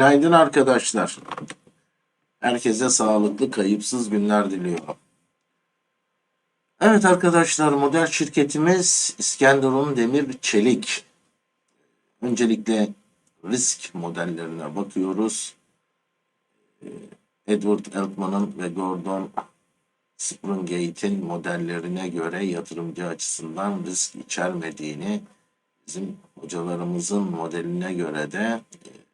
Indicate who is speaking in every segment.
Speaker 1: Günaydın arkadaşlar. Herkese sağlıklı, kayıpsız günler diliyorum. Evet arkadaşlar, model şirketimiz İskenderun Demir Çelik. Öncelikle risk modellerine bakıyoruz. Ee, Edward Elkman'ın ve Gordon Springate'in modellerine göre yatırımcı açısından risk içermediğini, bizim hocalarımızın modeline göre de e,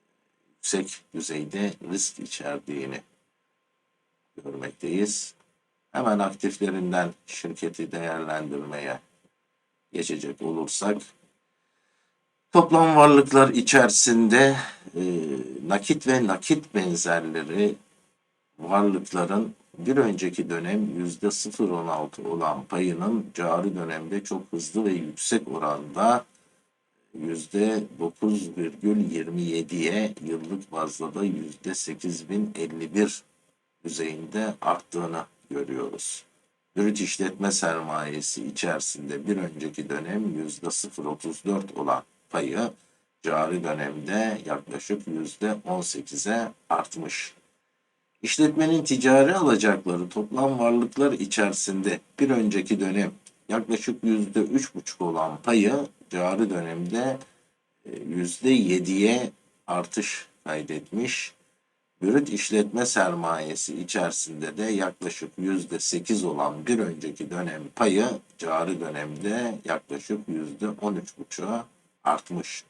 Speaker 1: yüksek düzeyde risk içerdiğini görmekteyiz. Hemen aktiflerinden şirketi değerlendirmeye geçecek olursak toplam varlıklar içerisinde e, nakit ve nakit benzerleri varlıkların bir önceki dönem yüzde 0.16 olan payının cari dönemde çok hızlı ve yüksek oranda yüzde 9,27'ye yıllık bazda da yüzde 8051 düzeyinde arttığını görüyoruz. Brüt işletme sermayesi içerisinde bir önceki dönem yüzde 0.34 olan payı cari dönemde yaklaşık yüzde 18'e artmış. İşletmenin ticari alacakları toplam varlıklar içerisinde bir önceki dönem yaklaşık yüzde üç buçuk olan payı cari dönemde e, yüzde yediye artış kaydetmiş. Brüt işletme sermayesi içerisinde de yaklaşık yüzde sekiz olan bir önceki dönem payı cari dönemde yaklaşık yüzde on üç buçuğa artmış.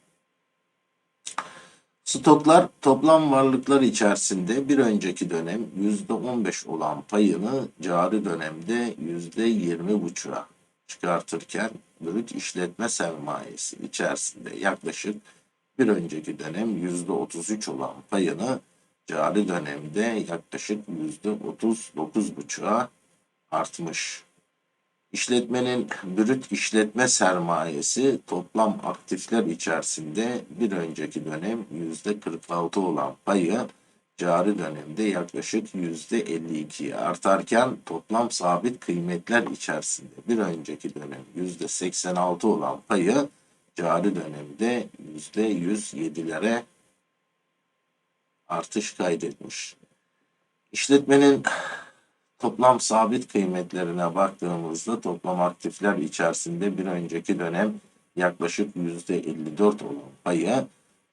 Speaker 1: Stoklar toplam varlıklar içerisinde bir önceki dönem %15 olan payını cari dönemde %20,5'a çıkartırken brüt işletme sermayesi içerisinde yaklaşık bir önceki dönem %33 olan payını cari dönemde yaklaşık %39,5'a artmış. İşletmenin brüt işletme sermayesi toplam aktifler içerisinde bir önceki dönem yüzde 46 olan payı cari dönemde yaklaşık yüzde 52'ye artarken toplam sabit kıymetler içerisinde bir önceki dönem yüzde 86 olan payı cari dönemde yüzde 107'lere artış kaydetmiş. İşletmenin Toplam sabit kıymetlerine baktığımızda toplam aktifler içerisinde bir önceki dönem yaklaşık %54 olan payı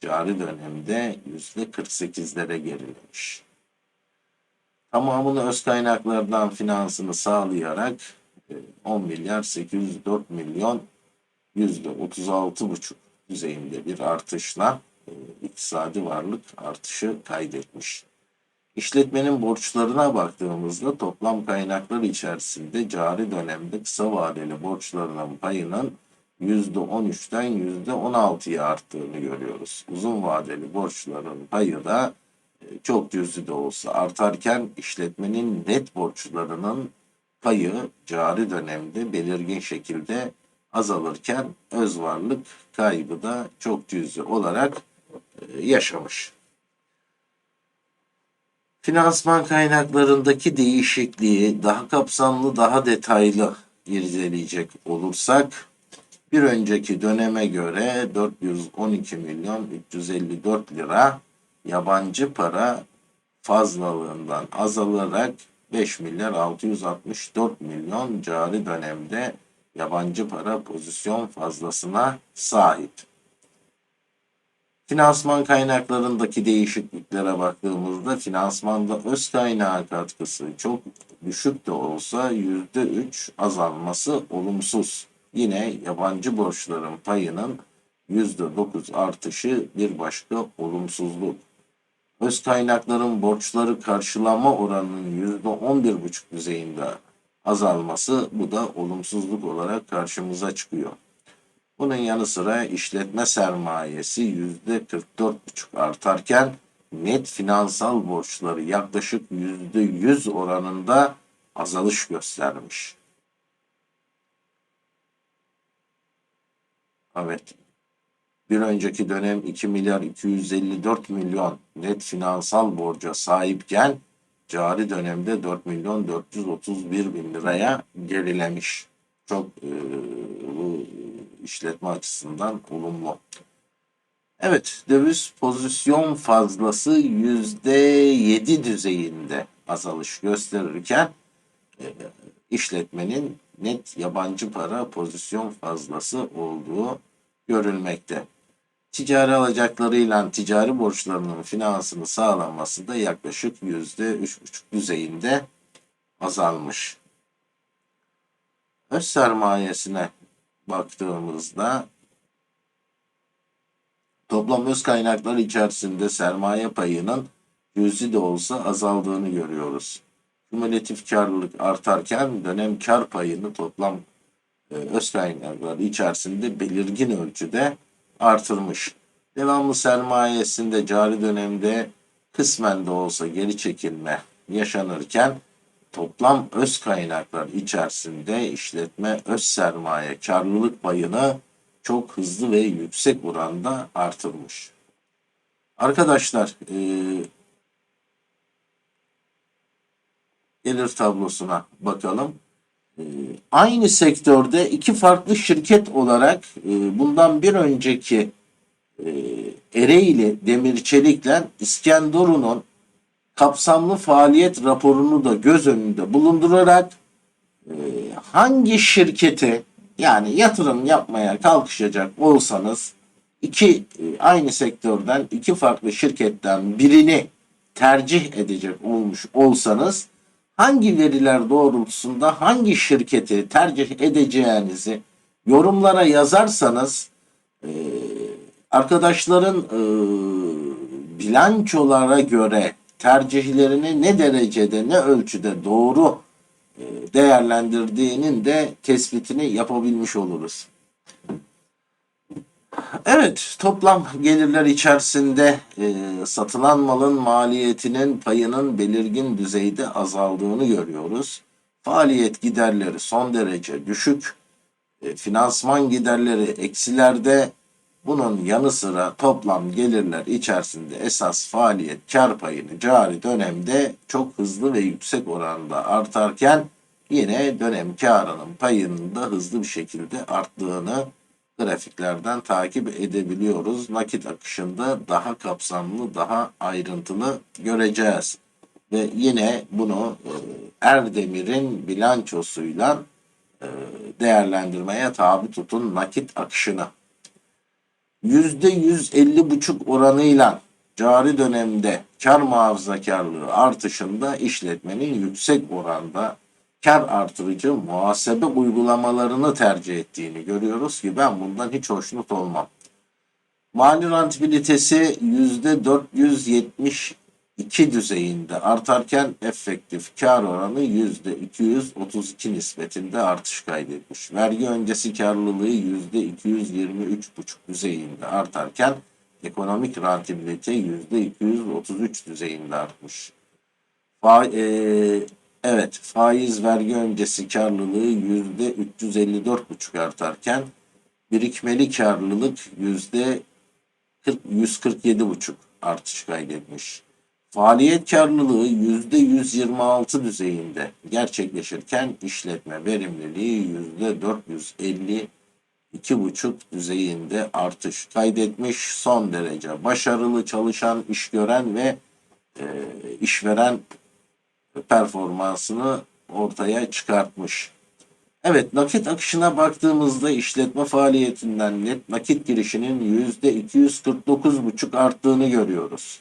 Speaker 1: cari dönemde %48'lere gerilemiş. Tamamını öz kaynaklardan finansını sağlayarak 10 e, milyar 804 milyon %36,5 düzeyinde bir artışla e, iktisadi varlık artışı kaydetmiş. İşletmenin borçlarına baktığımızda toplam kaynaklar içerisinde cari dönemde kısa vadeli borçlarının payının %13'ten %16'ya arttığını görüyoruz. Uzun vadeli borçların payı da e, çok cüzi de olsa artarken işletmenin net borçlarının payı cari dönemde belirgin şekilde azalırken öz varlık kaybı da çok cüzi olarak e, yaşamış. Finansman kaynaklarındaki değişikliği daha kapsamlı, daha detaylı irdeleyecek olursak bir önceki döneme göre 412 milyon 354 lira yabancı para fazlalığından azalarak 5 milyar 664 milyon cari dönemde yabancı para pozisyon fazlasına sahip. Finansman kaynaklarındaki değişikliklere baktığımızda finansmanda öz kaynağı katkısı çok düşük de olsa %3 azalması olumsuz. Yine yabancı borçların payının %9 artışı bir başka olumsuzluk. Öz kaynakların borçları karşılama oranının %11,5 düzeyinde azalması bu da olumsuzluk olarak karşımıza çıkıyor. Bunun yanı sıra işletme sermayesi yüzde 44,5 artarken net finansal borçları yaklaşık yüzde 100 oranında azalış göstermiş. Evet. Bir önceki dönem 2 milyar 254 milyon net finansal borca sahipken cari dönemde 4 milyon 431 bin liraya gerilemiş. Çok e, bu işletme açısından olumlu. Evet, döviz pozisyon fazlası %7 düzeyinde azalış gösterirken e, işletmenin net yabancı para pozisyon fazlası olduğu görülmekte. Ticari alacaklarıyla ticari borçlarının finansını sağlanması da yaklaşık %3,5 düzeyinde azalmış. Öz sermayesine baktığımızda toplam öz kaynaklar içerisinde sermaye payının cüzi de olsa azaldığını görüyoruz. Kümülatif karlılık artarken dönem kar payını toplam e, öz kaynaklar içerisinde belirgin ölçüde artırmış. Devamlı sermayesinde cari dönemde kısmen de olsa geri çekilme yaşanırken toplam öz kaynaklar içerisinde işletme öz sermaye karlılık payını çok hızlı ve yüksek oranda artırmış. Arkadaşlar e, gelir tablosuna bakalım. E, aynı sektörde iki farklı şirket olarak e, bundan bir önceki e, Ereğli Demir Çelik'le İskenderun'un kapsamlı faaliyet raporunu da göz önünde bulundurarak e, hangi şirketi yani yatırım yapmaya kalkışacak olsanız iki e, aynı sektörden iki farklı şirketten birini tercih edecek olmuş olsanız hangi veriler doğrultusunda hangi şirketi tercih edeceğinizi yorumlara yazarsanız e, arkadaşların e, bilançolara göre tercihlerini ne derecede ne ölçüde doğru e, değerlendirdiğinin de tespitini yapabilmiş oluruz. Evet, toplam gelirler içerisinde e, satılan malın maliyetinin payının belirgin düzeyde azaldığını görüyoruz. Faaliyet giderleri son derece düşük, e, finansman giderleri eksilerde, bunun yanı sıra toplam gelirler içerisinde esas faaliyet kar payını cari dönemde çok hızlı ve yüksek oranda artarken yine dönem karının payının da hızlı bir şekilde arttığını grafiklerden takip edebiliyoruz. Nakit akışında daha kapsamlı, daha ayrıntılı göreceğiz. Ve yine bunu e, Erdemir'in bilançosuyla e, değerlendirmeye tabi tutun nakit akışını. %150,5 oranıyla cari dönemde kar muhafazakarlığı artışında işletmenin yüksek oranda kar artırıcı muhasebe uygulamalarını tercih ettiğini görüyoruz ki ben bundan hiç hoşnut olmam. Mali rentabilitesi %472 düzeyinde artarken efektif kar oranı %232 nispetinde artış kaydetmiş. Vergi öncesi karlılığı %223,5 düzeyinde artarken ekonomik rentabilite %233 düzeyinde artmış. Fa e Evet, faiz vergi öncesi karlılığı yüzde 354,5 artarken birikmeli karlılık yüzde 147,5 artış kaydetmiş. Faaliyet karlılığı yüzde 126 düzeyinde gerçekleşirken işletme verimliliği yüzde 452,5 düzeyinde artış kaydetmiş. Son derece başarılı çalışan, iş gören ve e, işveren performansını ortaya çıkartmış. Evet nakit akışına baktığımızda işletme faaliyetinden net nakit girişinin %249,5 arttığını görüyoruz.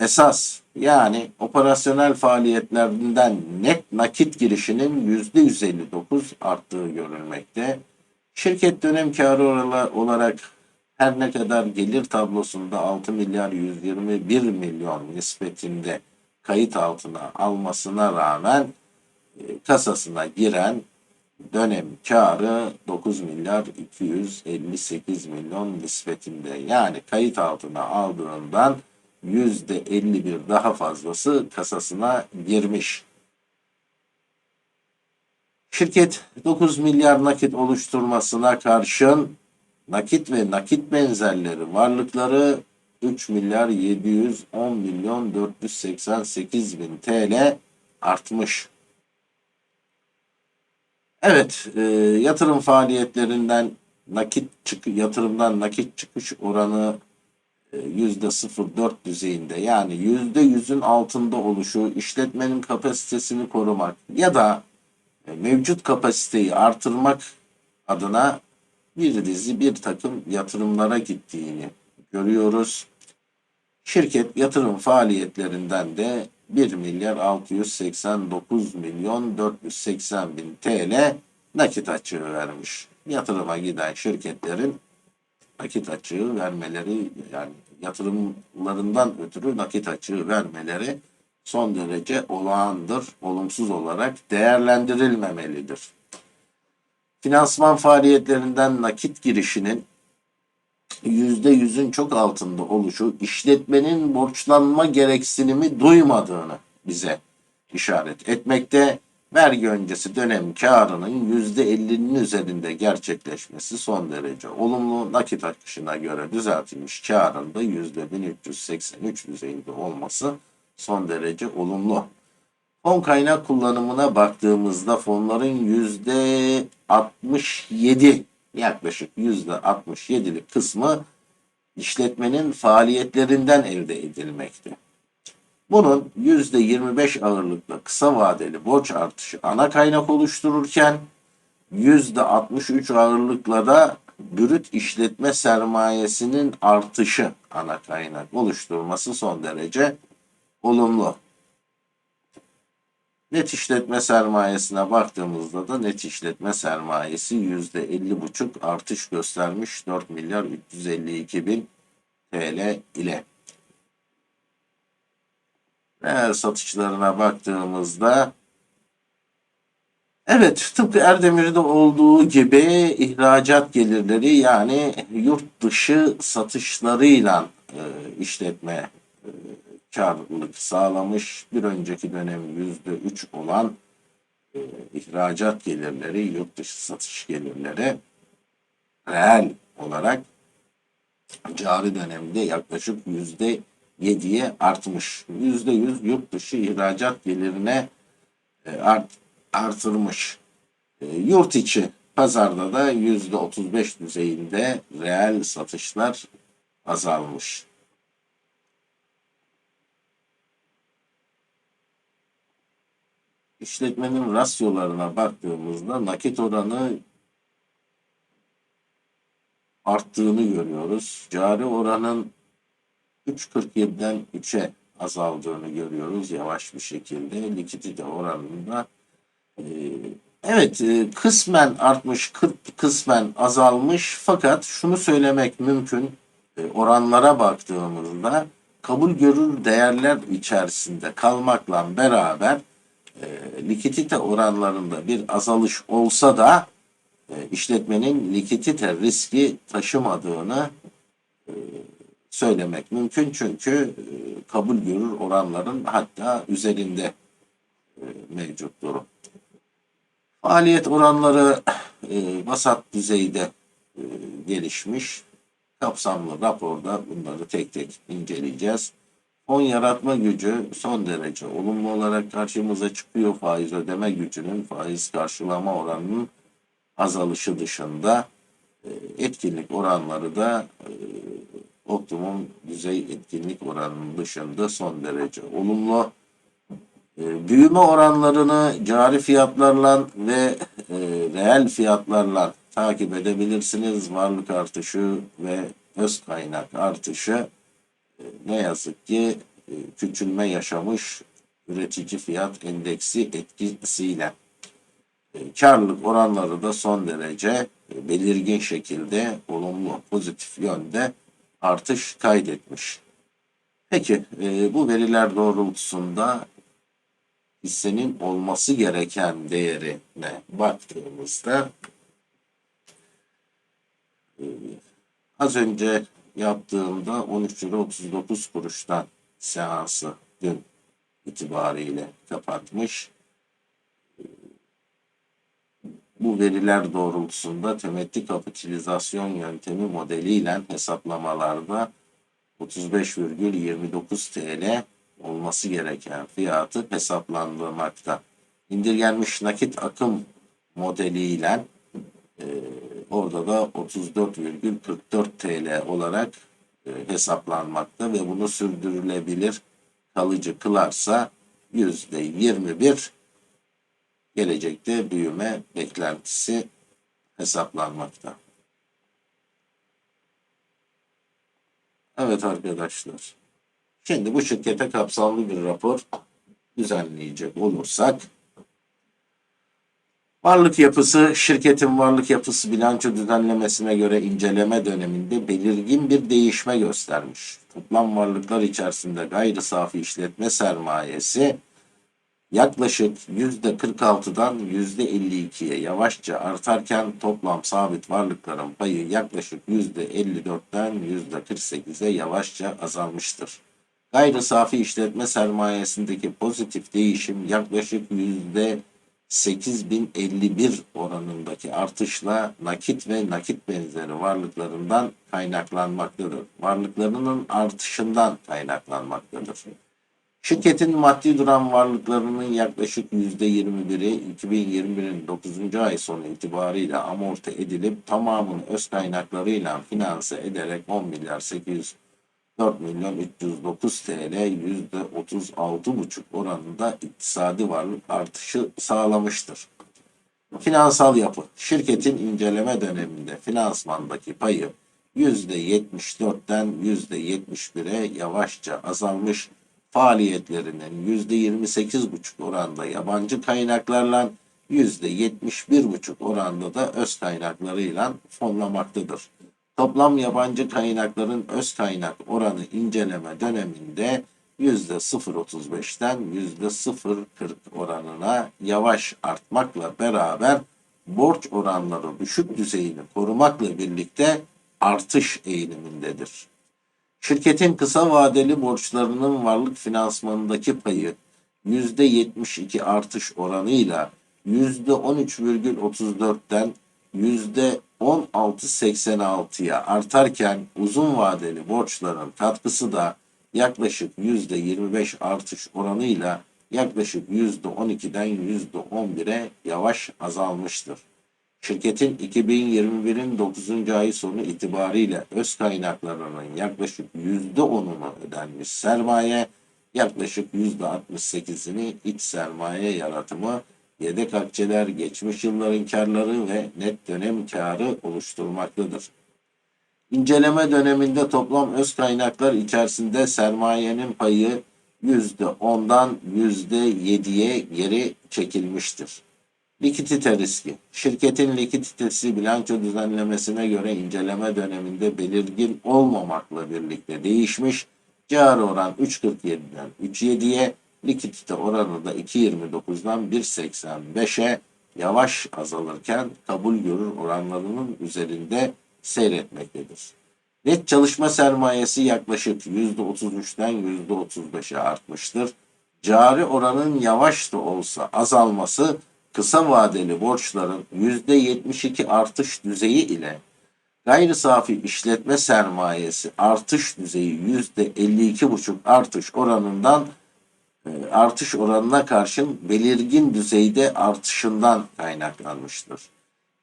Speaker 1: Esas yani operasyonel faaliyetlerinden net nakit girişinin %159 arttığı görülmekte. Şirket dönem karı olarak her ne kadar gelir tablosunda 6 milyar 121 milyon nispetinde kayıt altına almasına rağmen e, kasasına giren dönem karı 9 milyar 258 milyon nispetinde. Yani kayıt altına aldığından %51 daha fazlası kasasına girmiş. Şirket 9 milyar nakit oluşturmasına karşın nakit ve nakit benzerleri varlıkları 3 milyar 710 milyon 488 bin TL artmış. Evet, e, yatırım faaliyetlerinden nakit çık yatırımdan nakit çıkış oranı e, yüzde 0.4 düzeyinde yani yüzde yüzün altında oluşu işletmenin kapasitesini korumak ya da e, mevcut kapasiteyi artırmak adına bir dizi bir takım yatırımlara gittiğini görüyoruz. Şirket yatırım faaliyetlerinden de 1 milyar 689 milyon 480 bin TL nakit açığı vermiş. Yatırıma giden şirketlerin nakit açığı vermeleri yani yatırımlarından ötürü nakit açığı vermeleri son derece olağandır, olumsuz olarak değerlendirilmemelidir. Finansman faaliyetlerinden nakit girişinin %100'ün çok altında oluşu işletmenin borçlanma gereksinimi duymadığını bize işaret etmekte. Vergi öncesi dönem karının %50'nin üzerinde gerçekleşmesi son derece olumlu. Nakit akışına göre düzeltilmiş karın da %1383 düzeyinde olması son derece olumlu. Fon kaynak kullanımına baktığımızda fonların yüzde 67 yaklaşık yüzde 67'lik kısmı işletmenin faaliyetlerinden elde edilmekte. Bunun yüzde 25 ağırlıklı kısa vadeli borç artışı ana kaynak oluştururken yüzde 63 ağırlıkla da brüt işletme sermayesinin artışı ana kaynak oluşturması son derece olumlu. Net işletme sermayesine baktığımızda da net işletme sermayesi yüzde elli buçuk artış göstermiş 4 milyar 352 bin TL ile. Reel satışlarına baktığımızda evet tıpkı Erdemir'de olduğu gibi ihracat gelirleri yani yurt dışı satışlarıyla e, işletme e, karlılık sağlamış. Bir önceki dönem yüzde üç olan e, ihracat gelirleri, yurt dışı satış gelirleri reel olarak cari dönemde yaklaşık yüzde yediye artmış. Yüzde yüz yurt dışı ihracat gelirine e, art, artırmış. E, yurt içi pazarda da yüzde otuz beş düzeyinde reel satışlar azalmış. İşletmenin rasyolarına baktığımızda nakit oranı arttığını görüyoruz. Cari oranın 3.47'den 3'e azaldığını görüyoruz yavaş bir şekilde. Likidite oranında e, evet e, kısmen artmış, kısmen azalmış fakat şunu söylemek mümkün e, oranlara baktığımızda kabul görür değerler içerisinde kalmakla beraber likidite oranlarında bir azalış olsa da e, işletmenin likidite riski taşımadığını e, söylemek mümkün. Çünkü e, kabul görür oranların hatta üzerinde e, mevcut durum. Faaliyet oranları e, vasat düzeyde e, gelişmiş. Kapsamlı raporda bunları tek tek inceleyeceğiz. Fon yaratma gücü son derece olumlu olarak karşımıza çıkıyor. Faiz ödeme gücünün faiz karşılama oranının azalışı dışında e, etkinlik oranları da e, optimum düzey etkinlik oranının dışında son derece olumlu. E, büyüme oranlarını cari fiyatlarla ve reel fiyatlarla takip edebilirsiniz. Varlık artışı ve öz kaynak artışı ne yazık ki e, küçülme yaşamış üretici fiyat endeksi etkisiyle e, karlılık oranları da son derece e, belirgin şekilde olumlu pozitif yönde artış kaydetmiş. Peki bu veriler doğrultusunda hissenin olması gereken değerine baktığımızda az önce yaptığımda 13 lira 39 kuruştan seansı dün itibariyle kapatmış. Bu veriler doğrultusunda temettü kapitalizasyon yöntemi modeliyle hesaplamalarda 35,29 TL olması gereken fiyatı hesaplandırmakta. İndirgenmiş nakit akım modeliyle Ee, orada da 34,44 TL olarak e, hesaplanmakta ve bunu sürdürülebilir kalıcı kılarsa %21 gelecekte büyüme beklentisi hesaplanmakta. Evet arkadaşlar. Şimdi bu şirkete kapsamlı bir rapor düzenleyecek olursak Varlık yapısı, şirketin varlık yapısı bilanço düzenlemesine göre inceleme döneminde belirgin bir değişme göstermiş. Toplam varlıklar içerisinde gayri safi işletme sermayesi yaklaşık %46'dan %52'ye yavaşça artarken toplam sabit varlıkların payı yaklaşık %54'ten %48'e yavaşça azalmıştır. Gayri safi işletme sermayesindeki pozitif değişim yaklaşık 8051 oranındaki artışla nakit ve nakit benzeri varlıklarından kaynaklanmaktadır. Varlıklarının artışından kaynaklanmaktadır. Şirketin maddi duran varlıklarının yaklaşık %21'i 2021'in 9. ay sonu itibariyle amorti edilip tamamını öz kaynaklarıyla finanse ederek 10 milyar 800 4 milyon 309 TL %36,5 oranında iktisadi varlık artışı sağlamıştır. Finansal yapı. Şirketin inceleme döneminde finansmandaki payı %74'ten %71'e yavaşça azalmış faaliyetlerinin %28,5 oranda yabancı kaynaklarla %71,5 oranda da öz kaynaklarıyla fonlamaktadır. Toplam yabancı kaynakların öz kaynak oranı inceleme döneminde %0.35'ten %0.40 oranına yavaş artmakla beraber borç oranları düşük düzeyini korumakla birlikte artış eğilimindedir. Şirketin kısa vadeli borçlarının varlık finansmanındaki payı %72 artış oranıyla %13,34'ten %16.86'ya artarken uzun vadeli borçların katkısı da yaklaşık %25 artış oranıyla yaklaşık %12'den %11'e yavaş azalmıştır. Şirketin 2021'in 9. ayı sonu itibariyle öz kaynaklarının yaklaşık %10'unu ödenmiş sermaye, yaklaşık %68'ini iç sermaye yaratımı yedek akçeler geçmiş yılların karları ve net dönem karı oluşturmaktadır. İnceleme döneminde toplam öz kaynaklar içerisinde sermayenin payı %10'dan %7'ye geri çekilmiştir. Likidite riski. Şirketin likiditesi bilanço düzenlemesine göre inceleme döneminde belirgin olmamakla birlikte değişmiş. Cari oran 3.47'den 3.7'ye, likidite oranı da 2.29'dan 1.85'e yavaş azalırken kabul görür oranlarının üzerinde seyretmektedir. Net çalışma sermayesi yaklaşık %33'ten %35'e artmıştır. Cari oranın yavaş da olsa azalması kısa vadeli borçların %72 artış düzeyi ile gayri safi işletme sermayesi artış düzeyi %52,5 artış oranından artış oranına karşın belirgin düzeyde artışından kaynaklanmıştır.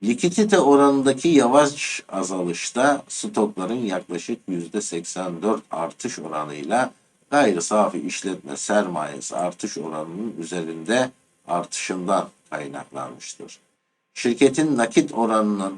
Speaker 1: Likidite oranındaki yavaş azalışta stokların yaklaşık %84 artış oranıyla gayri safi işletme sermayesi artış oranının üzerinde artışından kaynaklanmıştır. Şirketin nakit oranının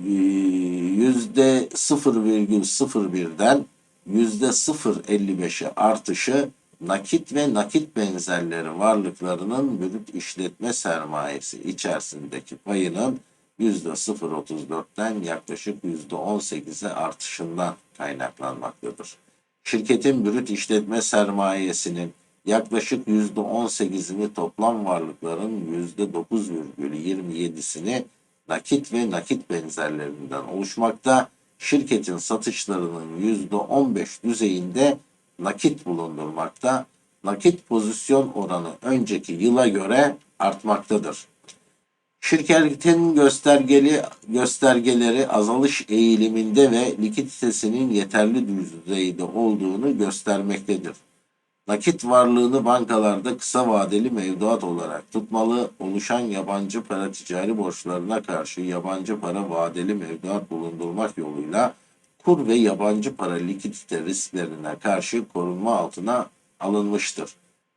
Speaker 1: %0,01'den %0,55'e artışı nakit ve nakit benzerleri varlıklarının brüt işletme sermayesi içerisindeki payının %0.34'ten yaklaşık %18'e artışından kaynaklanmaktadır. Şirketin brüt işletme sermayesinin yaklaşık %18'ini toplam varlıkların %9,27'sini nakit ve nakit benzerlerinden oluşmakta. Şirketin satışlarının %15 düzeyinde nakit bulundurmakta. Nakit pozisyon oranı önceki yıla göre artmaktadır. Şirketin göstergeli göstergeleri azalış eğiliminde ve likiditesinin yeterli düzeyde olduğunu göstermektedir. Nakit varlığını bankalarda kısa vadeli mevduat olarak tutmalı, oluşan yabancı para ticari borçlarına karşı yabancı para vadeli mevduat bulundurmak yoluyla kur ve yabancı para likidite risklerine karşı korunma altına alınmıştır.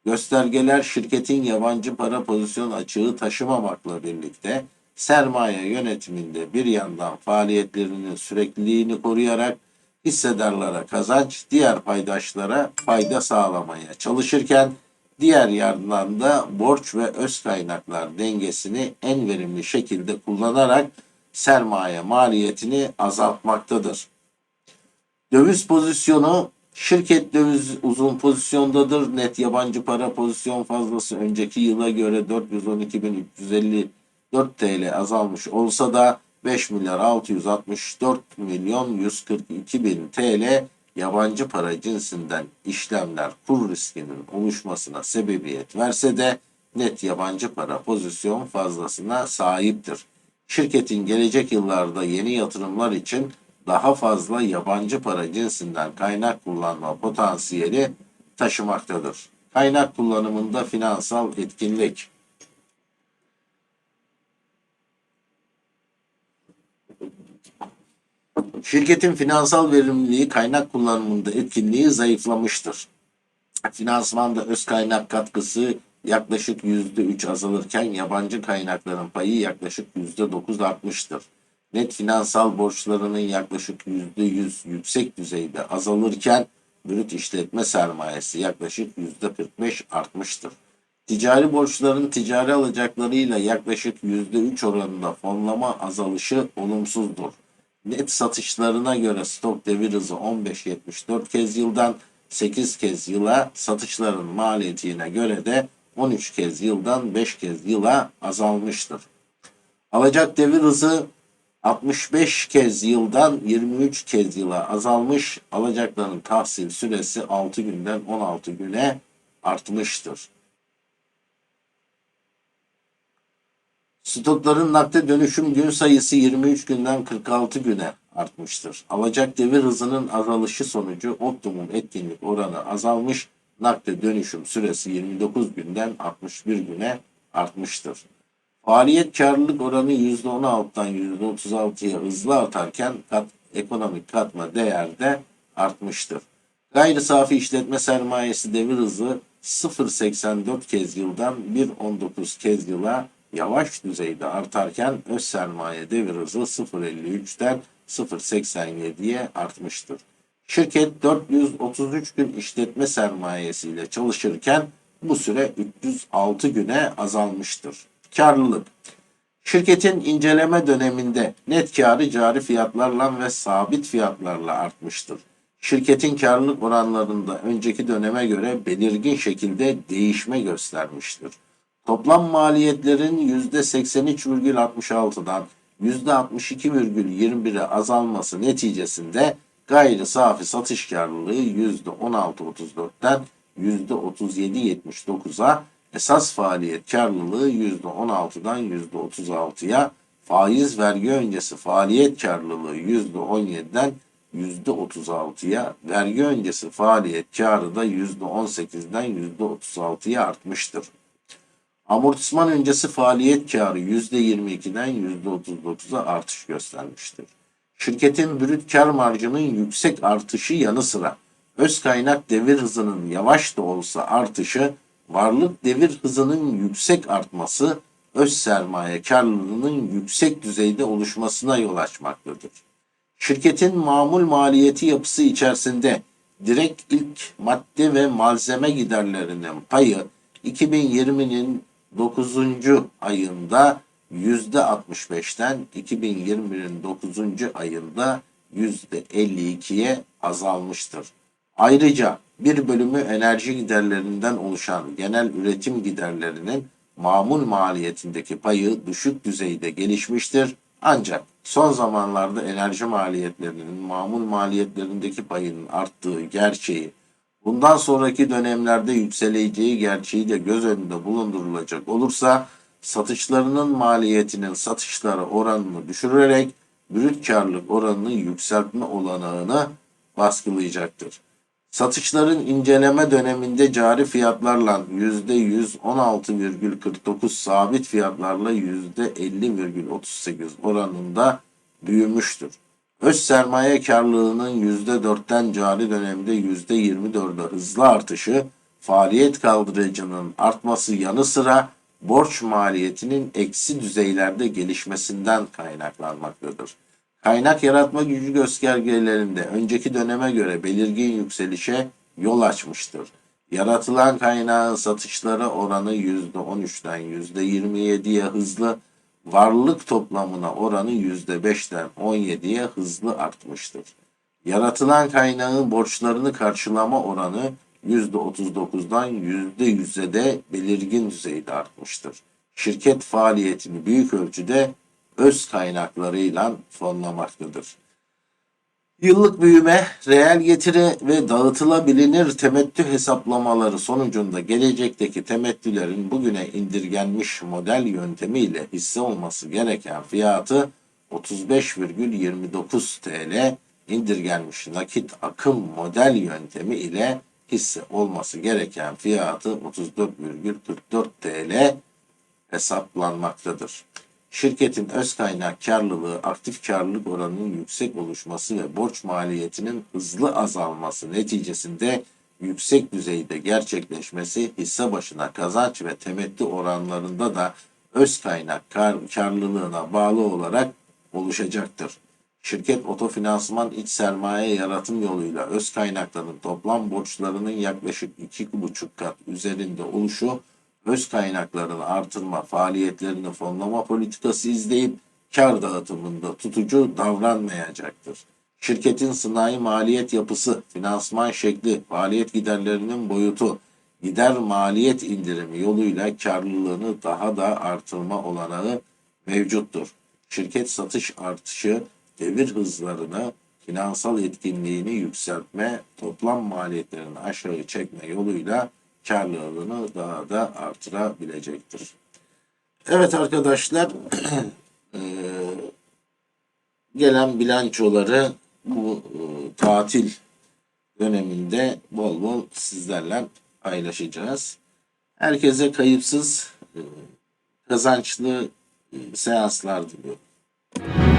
Speaker 1: Göstergeler şirketin yabancı para pozisyon açığı taşımamakla birlikte sermaye yönetiminde bir yandan faaliyetlerinin sürekliliğini koruyarak hissedarlara kazanç, diğer paydaşlara fayda sağlamaya çalışırken diğer yandan da borç ve öz kaynaklar dengesini en verimli şekilde kullanarak sermaye maliyetini azaltmaktadır. Döviz pozisyonu şirket döviz uzun pozisyondadır. Net yabancı para pozisyon fazlası önceki yıla göre 412.354 TL azalmış olsa da 5 milyar 664 milyon 142 bin TL yabancı para cinsinden işlemler kur riskinin oluşmasına sebebiyet verse de net yabancı para pozisyon fazlasına sahiptir. Şirketin gelecek yıllarda yeni yatırımlar için daha fazla yabancı para cinsinden kaynak kullanma potansiyeli taşımaktadır. Kaynak kullanımında finansal etkinlik. Şirketin finansal verimliliği kaynak kullanımında etkinliği zayıflamıştır. Finansmanda öz kaynak katkısı yaklaşık %3 azalırken yabancı kaynakların payı yaklaşık %9 artmıştır. Net finansal borçlarının yaklaşık %100 yüksek düzeyde azalırken brüt işletme sermayesi yaklaşık %45 artmıştır. Ticari borçların ticari alacaklarıyla yaklaşık %3 oranında fonlama azalışı olumsuzdur. Net satışlarına göre stok devir hızı 15.74 kez yıldan 8 kez yıla, satışların maliyetine göre de 13 kez yıldan 5 kez yıla azalmıştır. Alacak devir hızı 65 kez yıldan 23 kez yıla azalmış, alacakların tahsil süresi 6 günden 16 güne artmıştır. Stokların nakde dönüşüm gün sayısı 23 günden 46 güne artmıştır. Alacak devir hızının azalışı sonucu optimum etkinlik oranı azalmış, nakde dönüşüm süresi 29 günden 61 güne artmıştır. Faaliyet karlılık oranı %16'dan %36'ya hızlı artarken kat, ekonomik katma değer de artmıştır. Gayri safi işletme sermayesi devir hızı 0.84 kez yıldan 1.19 kez yıla yavaş düzeyde artarken öz sermaye devir hızı 0.53'ten 0.87'ye artmıştır. Şirket 433 gün işletme sermayesiyle çalışırken bu süre 306 güne azalmıştır. Karlılık Şirketin inceleme döneminde net karı cari fiyatlarla ve sabit fiyatlarla artmıştır. Şirketin karlılık oranlarında önceki döneme göre belirgin şekilde değişme göstermiştir. Toplam maliyetlerin %83,66'dan %62,21'e azalması neticesinde gayri safi satış karlılığı %16,34'ten %37,79'a esas faaliyet karlılığı %16'dan %36'ya faiz vergi öncesi faaliyet karlılığı %17'den %36'ya vergi öncesi faaliyet karı da %18'den %36'ya artmıştır. Amortisman öncesi faaliyet karı %22'den %39'a artış göstermiştir. Şirketin brüt kar marjının yüksek artışı yanı sıra öz kaynak devir hızının yavaş da olsa artışı, varlık devir hızının yüksek artması, öz sermaye karlılığının yüksek düzeyde oluşmasına yol açmaktadır. Şirketin mamul maliyeti yapısı içerisinde direkt ilk madde ve malzeme giderlerinin payı 2020'nin 9. ayında %65'ten 2021'in 9. ayında %52'ye azalmıştır. Ayrıca bir bölümü enerji giderlerinden oluşan genel üretim giderlerinin mamul maliyetindeki payı düşük düzeyde gelişmiştir. Ancak son zamanlarda enerji maliyetlerinin mamul maliyetlerindeki payının arttığı gerçeği bundan sonraki dönemlerde yükseleceği gerçeği de göz önünde bulundurulacak olursa satışlarının maliyetinin satışlara oranını düşürerek brüt karlılık oranını yükseltme olanağını baskılayacaktır. Satışların inceleme döneminde cari fiyatlarla %116,49 sabit fiyatlarla %50,38 oranında büyümüştür. Öz sermaye karlılığının %4'ten cari dönemde %24'e hızlı artışı faaliyet kaldırıcının artması yanı sıra borç maliyetinin eksi düzeylerde gelişmesinden kaynaklanmaktadır. Kaynak yaratma gücü göstergelerinde önceki döneme göre belirgin yükselişe yol açmıştır. Yaratılan kaynağın satışlara oranı %13'ten %27'ye hızlı, varlık toplamına oranı %5'ten 17'ye hızlı artmıştır. Yaratılan kaynağın borçlarını karşılama oranı %39'dan %100'e de belirgin düzeyde artmıştır. Şirket faaliyetini büyük ölçüde öz kaynaklarıyla fonlamaktadır. Yıllık büyüme, reel getiri ve dağıtılabilir temettü hesaplamaları sonucunda gelecekteki temettülerin bugüne indirgenmiş model yöntemiyle hisse olması gereken fiyatı 35,29 TL, indirgenmiş nakit akım model yöntemi ile hisse olması gereken fiyatı 34,44 TL hesaplanmaktadır. Şirketin öz kaynak karlılığı, aktif karlılık oranının yüksek oluşması ve borç maliyetinin hızlı azalması neticesinde yüksek düzeyde gerçekleşmesi hisse başına kazanç ve temettü oranlarında da öz kaynak kar, karlılığına bağlı olarak oluşacaktır. Şirket otofinansman iç sermaye yaratım yoluyla öz kaynakların toplam borçlarının yaklaşık 2,5 kat üzerinde oluşu öz kaynaklarını artırma faaliyetlerini fonlama politikası izleyip kar dağıtımında tutucu davranmayacaktır. Şirketin sanayi maliyet yapısı, finansman şekli, faaliyet giderlerinin boyutu, gider maliyet indirimi yoluyla karlılığını daha da artırma olanağı mevcuttur. Şirket satış artışı, devir hızlarını, finansal etkinliğini yükseltme, toplam maliyetlerini aşağı çekme yoluyla karlılığını daha da artırabilecektir. Evet arkadaşlar, eee, gelen bilançoları bu e, tatil döneminde bol bol sizlerle paylaşacağız. Herkese kayıpsız, e, kazançlı e, seanslar diliyorum.